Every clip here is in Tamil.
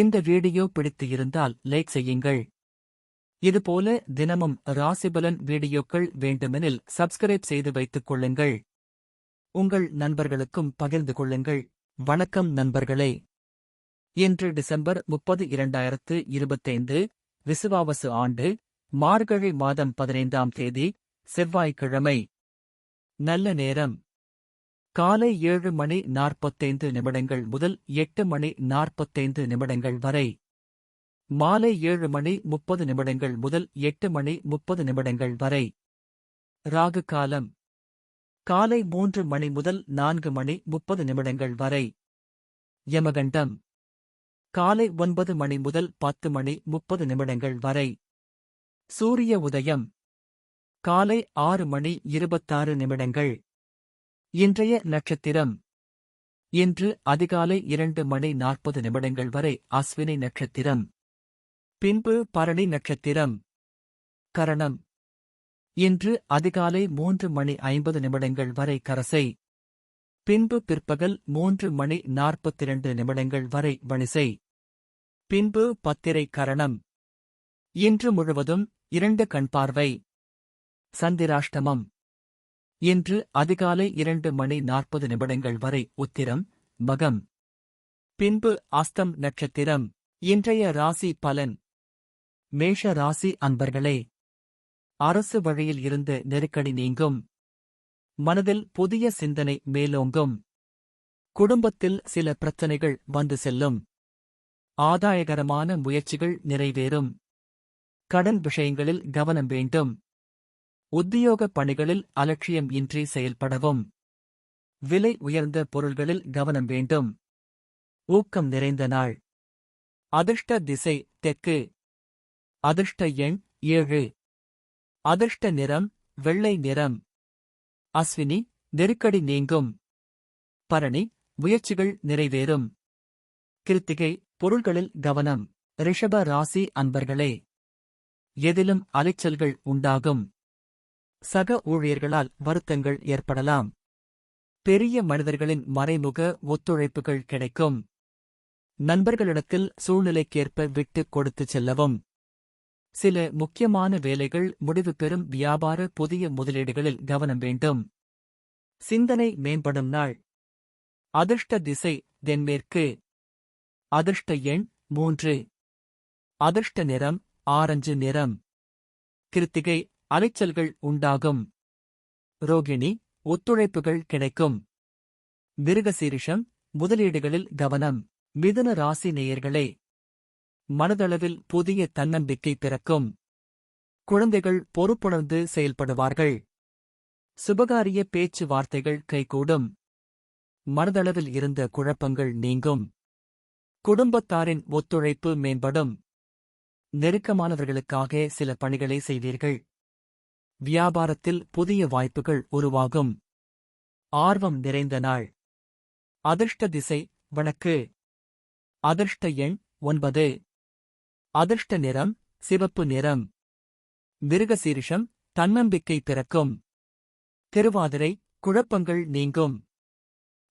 இந்த வீடியோ பிடித்து இருந்தால் லைக் செய்யுங்கள். இதுபோல தினமும் ராசிபலன் வீடியோக்கள் வேண்டுமெனில் சப்ஸ்கிரைப் செய்து வைத்துக் கொள்ளுங்கள். உங்கள் நண்பர்களுக்கும் பகிர்ந்து கொள்ளுங்கள். வணக்கம் நண்பர்களே. இன்று டிசம்பர் முப்பது இரண்டாயிரத்து இருபத்தைந்து விசுவாவசு ஆண்டு மார்கழி மாதம் பதினைந்தாம் தேதி செவ்வாய்க்கிழமை. நல்ல நேரம். காலை ஏழு மணி நாற்பத்தைந்து நிமிடங்கள் முதல் எட்டு மணி நாற்பத்தைந்து நிமிடங்கள் வரை. மாலை ஏழு மணி முப்பது நிமிடங்கள் முதல் எட்டு மணி முப்பது நிமிடங்கள் வரை. ராகு காலம். காலை மூன்று மணி முதல் நான்கு மணி முப்பது நிமிடங்கள் வரை. யமகண்டம். காலை ஒன்பது மணி முதல் பத்து மணி முப்பது நிமிடங்கள் வரை. சூரிய உதயம். காலை ஆறு மணி இருபத்தாறு நிமிடங்கள். இன்றைய நட்சத்திரம். இன்று அதிகாலை இரண்டு மணி நாற்பது நிமிடங்கள் வரை அஸ்வினி நட்சத்திரம். பின்பு பரணி நட்சத்திரம். கரணம். இன்று அதிகாலை மூன்று மணி ஐம்பது நிமிடங்கள் வரை கரசை. பின்பு பிற்பகல் மூன்று மணி நாற்பத்திரண்டு நிமிடங்கள் வரை வணிசை. பின்பு பத்திரை கரணம். இன்று முழுவதும் இரண்டு கண்பார்வை சந்திராஷ்டமம். இன்று அதிகாலை இரண்டு மணி நாற்பது நிமிடங்கள் வரை உத்திரம் மகம். பின்பு அஸ்தம் நட்சத்திரம். இன்றைய ராசி பலன். மேஷ ராசி அன்பர்களே அரசு வழியில் இருந்து நெருக்கடி நீங்கும். மனதில் புதிய சிந்தனை மேலோங்கும். குடும்பத்தில் சில பிரச்சனைகள் வந்து செல்லும். ஆதாயகரமான முயற்சிகள் நிறைவேறும். கடன் விஷயங்களில் கவனம் வேண்டும். உத்தியோகப் பணிகளில் அலட்சியம் இன்றி செயல்படவும். விலை உயர்ந்த பொருள்களில் கவனம் வேண்டும். ஊக்கம் நிறைந்த நாள். அதிர்ஷ்ட திசை தெற்கு. அதிர்ஷ்ட எண் ஏழு. அதிர்ஷ்ட நிறம் வெள்ளை நிறம். அஸ்வினி நெருக்கடி நீங்கும். பரணி முயற்சிகள் நிறைவேறும். கிருத்திகை பொருள்களில் கவனம். ரிஷப ராசி அன்பர்களே. எதிலும் அலைச்சல்கள் உண்டாகும். சக ஊழியர்களால் வருத்தங்கள் ஏற்படலாம். பெரிய மனிதர்களின் மறைமுக ஒத்துழைப்புகள் கிடைக்கும். நண்பர்களிடத்தில் சூழ்நிலைக்கேற்ப விட்டுக் கொடுத்துச் செல்லவும். சில முக்கியமான வேலைகள் முடிவு பெறும் வியாபார புதிய முதலீடுகளில் கவனம் வேண்டும். சிந்தனை மேம்படும் நாள். அதிர்ஷ்ட திசை தென்மேற்கு. அதிர்ஷ்ட எண் மூன்று. அதிர்ஷ்ட நிறம் ஆரஞ்சு நிறம். கிருத்திகை அலைச்சல்கள் உண்டாகும். ரோகிணி ஒத்துழைப்புகள் கிடைக்கும். மிருகசீரிஷம் முதலீடுகளில் கவனம். மிதுன ராசி நேயர்களே மனதளவில் புதிய தன்னம்பிக்கை பிறக்கும். குழந்தைகள் பொறுப்புணர்ந்து செயல்படுவார்கள். சுபகாரிய பேச்சுவார்த்தைகள் கைகூடும். மனதளவில் இருந்த குழப்பங்கள் நீங்கும். குடும்பத்தாரின் ஒத்துழைப்பு மேம்படும். நெருக்கமானவர்களுக்காக சில பணிகளை செய்வீர்கள். வியாபாரத்தில் புதிய வாய்ப்புகள் உருவாகும். ஆர்வம் நிறைந்த நாள். அதிர்ஷ்ட திசை வழக்கு. அதிர்ஷ்ட எண் ஒன்பது. அதிர்ஷ்ட நிறம் சிவப்பு நிறம். மிருகசீரிஷம் தன்னம்பிக்கை பிறக்கும். திருவாதிரை குழப்பங்கள் நீங்கும்.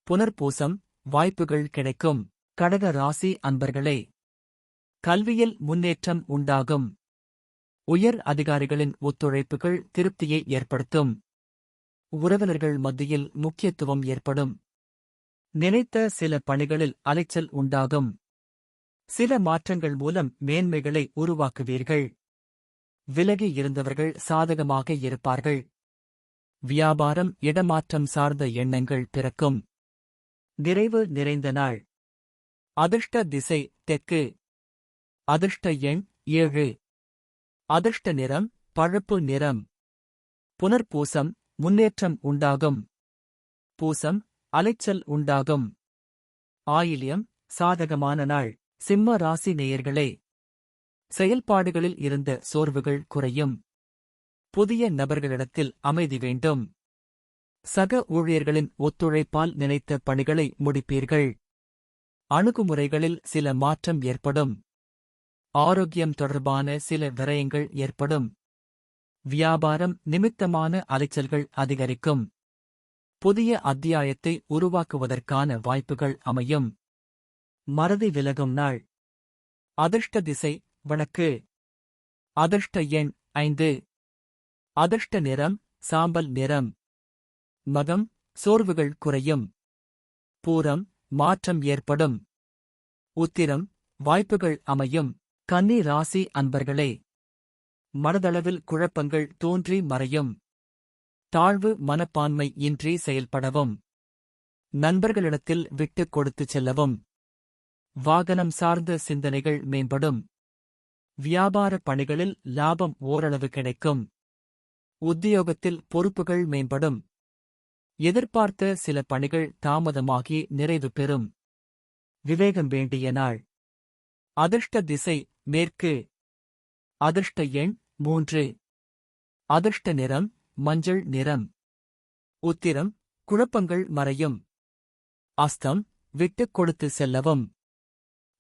புனர்பூசம் வாய்ப்புகள் கிடைக்கும். கடக ராசி அன்பர்களே. கல்வியில் முன்னேற்றம் உண்டாகும். உயர் அதிகாரிகளின் ஒத்துழைப்புகள் திருப்தியை ஏற்படுத்தும். உறவினர்கள் மத்தியில் முக்கியத்துவம் ஏற்படும். நினைத்த சில பணிகளில் அலைச்சல் உண்டாகும். சில மாற்றங்கள் மூலம் மேன்மைகளை உருவாக்குவீர்கள். விலகி இருந்தவர்கள் சாதகமாக இருப்பார்கள். வியாபாரம் இடமாற்றம் சார்ந்த எண்ணங்கள் பிறக்கும். நிறைவு நிறைந்த நாள். அதிர்ஷ்ட திசை தெற்கு. அதிர்ஷ்ட எண் ஏழு. அதிர்ஷ்ட நிறம் பழுப்பு நிறம். புனர்பூசம் முன்னேற்றம் உண்டாகும். பூசம் அலைச்சல் உண்டாகும். ஆயில்யம் சாதகமான நாள் சிம்ம ராசி நேயர்களே. செயல்பாடுகளில் இருந்த சோர்வுகள் குறையும். புதிய நபர்களிடத்தில் அமைதி வேண்டும். சக ஊழியர்களின் ஒத்துழைப்பால் நினைத்த பணிகளை முடிப்பீர்கள். அணுகுமுறைகளில் சில மாற்றம் ஏற்படும். ஆரோக்கியம் தொடர்பான சில விரயங்கள் ஏற்படும். வியாபாரம் நிமித்தமான அலைச்சல்கள் அதிகரிக்கும். புதிய அத்தியாயத்தை உருவாக்குவதற்கான வாய்ப்புகள் அமையும். மறதி விலகும் நாள். அதிர்ஷ்ட திசை வழக்கு. அதிர்ஷ்ட எண் ஐந்து. அதிர்ஷ்ட நிறம் சாம்பல் நிறம். மகம் சோர்வுகள் குறையும். பூரம் மாற்றம் ஏற்படும். உத்திரம் வாய்ப்புகள் அமையும். கன்னி ராசி அன்பர்களே மனதளவில் குழப்பங்கள் தோன்றி மறையும். தாழ்வு மனப்பான்மை இன்றி செயல்படவும். நண்பர்களிடத்தில் விட்டுக் கொடுத்துச் செல்லவும். வாகனம் சார்ந்த சிந்தனைகள் மேம்படும். வியாபார பணிகளில் லாபம் ஓரளவு கிடைக்கும். உத்தியோகத்தில் பொறுப்புகள் மேம்படும். எதிர்பார்த்த சில பணிகள் தாமதமாகி நிறைவு பெறும். விவேகம் வேண்டிய நாள். அதிர்ஷ்ட திசை மேற்கு. அதிர்ஷ்ட எண் மூன்று. அதிர்ஷ்ட நிறம் மஞ்சள் நிறம். உத்திரம் குழப்பங்கள் மறையும். அஸ்தம் விட்டுக் கொடுத்து செல்லவும்.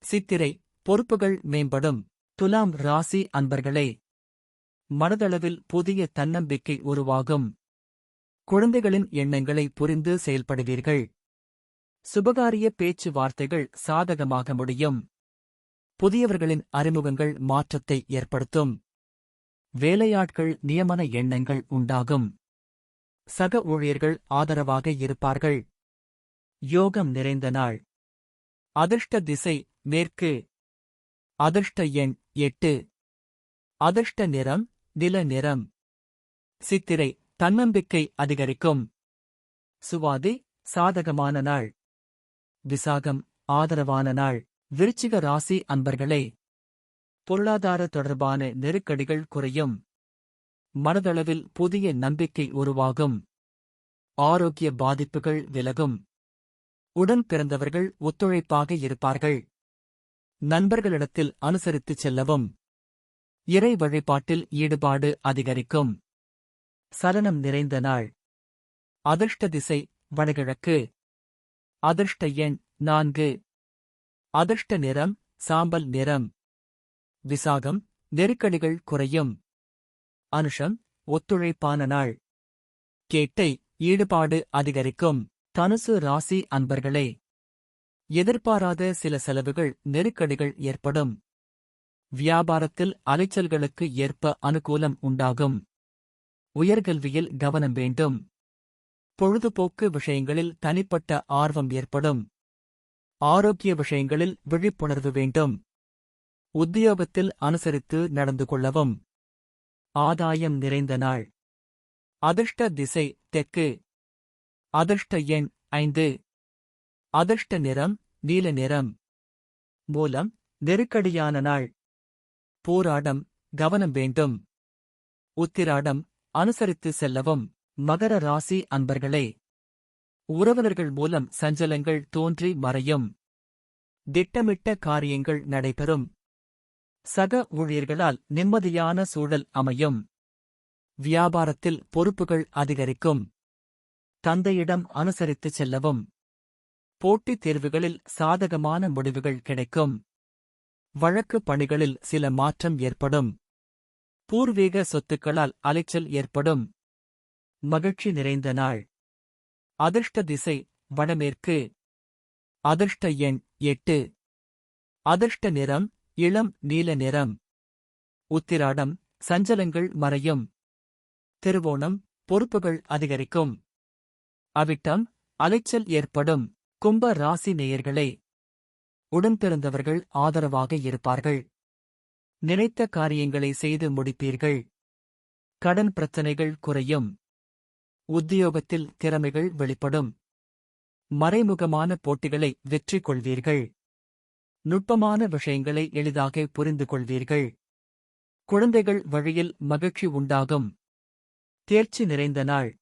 சித்திரை பொறுப்புகள் மேம்படும். துலாம் ராசி அன்பர்களே மனதளவில் புதிய தன்னம்பிக்கை உருவாகும். குழந்தைகளின் எண்ணங்களை புரிந்து செயல்படுவீர்கள். சுபகாரிய பேச்சுவார்த்தைகள் சாதகமாக முடியும். புதியவர்களின் அறிமுகங்கள் மாற்றத்தை ஏற்படுத்தும். வேலையாட்கள் நியமன எண்ணங்கள் உண்டாகும். சக ஊழியர்கள் ஆதரவாக இருப்பார்கள். யோகம் நிறைந்த நாள். அதிர்ஷ்ட திசை மேற்கு. அதிர்ஷ்ட எண் எட்டு. அதிர்ஷ்ட நிறம் நில நிறம். சித்திரை தன்னம்பிக்கை அதிகரிக்கும். சுவாதி சாதகமான நாள். விசாகம் ஆதரவான நாள். விருச்சிக ராசி அன்பர்களே பொருளாதார தொடர்பான நெருக்கடிகள் குறையும். மனதளவில் புதிய நம்பிக்கை உருவாகும். ஆரோக்கிய பாதிப்புகள் விலகும். உடன் பிறந்தவர்கள் ஒத்துழைப்பாக இருப்பார்கள். நண்பர்களிடத்தில் அனுசரித்துச் செல்லவும். இறை வழிபாட்டில் ஈடுபாடு அதிகரிக்கும். சலனம் நிறைந்த நாள். அதிர்ஷ்ட திசை வடகிழக்கு. அதிர்ஷ்ட எண் நான்கு. அதிர்ஷ்ட நிறம் சாம்பல் நிறம். விசாகம் நெருக்கடிகள் குறையும். அனுஷம் ஒத்துழைப்பான நாள். கேட்டை ஈடுபாடு அதிகரிக்கும். தனுசு ராசி அன்பர்களே. எதிர்பாராத சில செலவுகள் நெருக்கடிகள் ஏற்படும். வியாபாரத்தில் அலைச்சல்களுக்கு ஏற்ப அனுகூலம் உண்டாகும். உயர்கல்வியில் கவனம் வேண்டும். பொழுதுபோக்கு விஷயங்களில் தனிப்பட்ட ஆர்வம் ஏற்படும். ஆரோக்கிய விஷயங்களில் விழிப்புணர்வு வேண்டும். உத்தியோகத்தில் அனுசரித்து நடந்து கொள்ளவும். ஆதாயம் நிறைந்த நாள். அதிர்ஷ்ட திசை தெற்கு. அதிர்ஷ்ட எண் ஐந்து. அதிர்ஷ்ட நிறம் நீல நிறம். மூலம் நெருக்கடியான நாள். போராடம் கவனம் வேண்டும். உத்திராடம் அனுசரித்து செல்லவும். மகர ராசி அன்பர்களே. உறவினர்கள் மூலம் சஞ்சலங்கள் தோன்றி மறையும். திட்டமிட்ட காரியங்கள் நடைபெறும். சக ஊழியர்களால் நிம்மதியான சூழல் அமையும். வியாபாரத்தில் பொறுப்புகள் அதிகரிக்கும். தந்தையிடம் அனுசரித்துச் செல்லவும். போட்டித் தேர்வுகளில் சாதகமான முடிவுகள் கிடைக்கும். வழக்கு பணிகளில் சில மாற்றம் ஏற்படும். பூர்வீக சொத்துக்களால் அலைச்சல் ஏற்படும். மகிழ்ச்சி நிறைந்த நாள். அதிர்ஷ்ட திசை வடமேற்கு. அதிர்ஷ்ட எண் எட்டு. அதிர்ஷ்ட நிறம் இளம் நீல நிறம். உத்திராடம் சஞ்சலங்கள் மறையும். திருவோணம் பொறுப்புகள் அதிகரிக்கும். அவிட்டம் அலைச்சல் ஏற்படும். கும்ப ராசி நேயர்களே. உடன்பிறந்தவர்கள் ஆதரவாக இருப்பார்கள். நினைத்த காரியங்களை செய்து முடிப்பீர்கள். கடன் பிரச்சனைகள் குறையும். உத்தியோகத்தில் திறமைகள் வெளிப்படும். மறைமுகமான போட்டிகளை வெற்றி கொள்வீர்கள். நுட்பமான விஷயங்களை எளிதாக புரிந்து கொள்வீர்கள். குழந்தைகள் வழியில் மகிழ்ச்சி உண்டாகும். தேர்ச்சி நிறைந்த நாள்.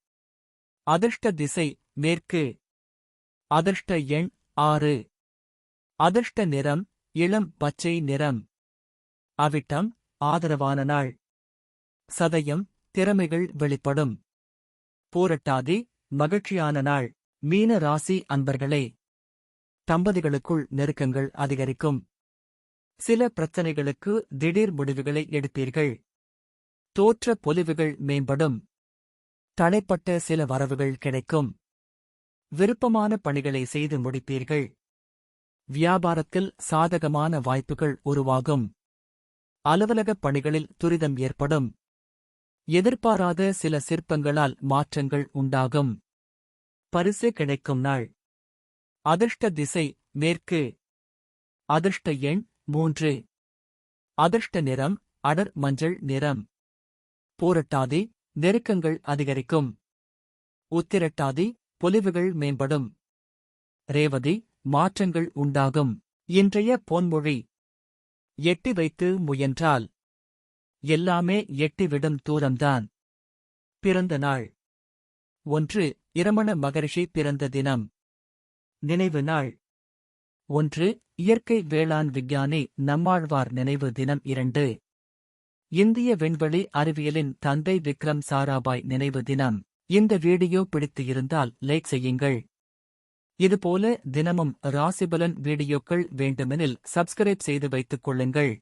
அதிர்ஷ்ட திசை மேற்கு. அதிர்ஷ்ட எண் ஆறு. அதிர்ஷ்ட நிறம் இளம் பச்சை நிறம். அவிட்டம் ஆதரவான நாள். சதயம் திறமைகள் வெளிப்படும். போரட்டாதி மகிழ்ச்சியான நாள். மீன ராசி அன்பர்களே தம்பதிகளுக்குள் நெருக்கங்கள் அதிகரிக்கும். சில பிரச்சனைகளுக்கு திடீர் முடிவுகளை எடுப்பீர்கள். தோற்ற பொலிவுகள் மேம்படும். தடைப்பட்ட சில வரவுகள் கிடைக்கும். விருப்பமான பணிகளை செய்து முடிப்பீர்கள். வியாபாரத்தில் சாதகமான வாய்ப்புகள் உருவாகும். அலுவலகப் பணிகளில் துரிதம் ஏற்படும். எதிர்பாராத சில சிற்பங்களால் மாற்றங்கள் உண்டாகும். பரிசு கிடைக்கும் நாள். அதிர்ஷ்ட திசை மேற்கு. அதிர்ஷ்ட எண் மூன்று. அதிர்ஷ்ட நிறம் அடர் மஞ்சள் நிறம். பூரட்டாதி நெருக்கங்கள் அதிகரிக்கும். உத்திரட்டாதி பொலிவுகள் மேம்படும். ரேவதி மாற்றங்கள் உண்டாகும். இன்றைய பொன்மொழி. எட்டி வைத்து முயன்றால். எல்லாமே எட்டிவிடும் தூரம்தான் பிறந்த நாள். ஒன்று இரமண மகரிஷி பிறந்த தினம். நினைவு நாள். ஒன்று இயற்கை வேளாண் விஞ்ஞானி நம்மாழ்வார் நினைவு தினம் இரண்டு. இந்திய விண்வெளி அறிவியலின் தந்தை விக்ரம் சாராபாய் நினைவு தினம். இந்த வீடியோ பிடித்து இருந்தால் லைக் செய்யுங்கள். இதுபோல தினமும் ராசிபலன் வீடியோக்கள் வேண்டுமெனில் சப்ஸ்கிரைப் செய்து வைத்துக் கொள்ளுங்கள்.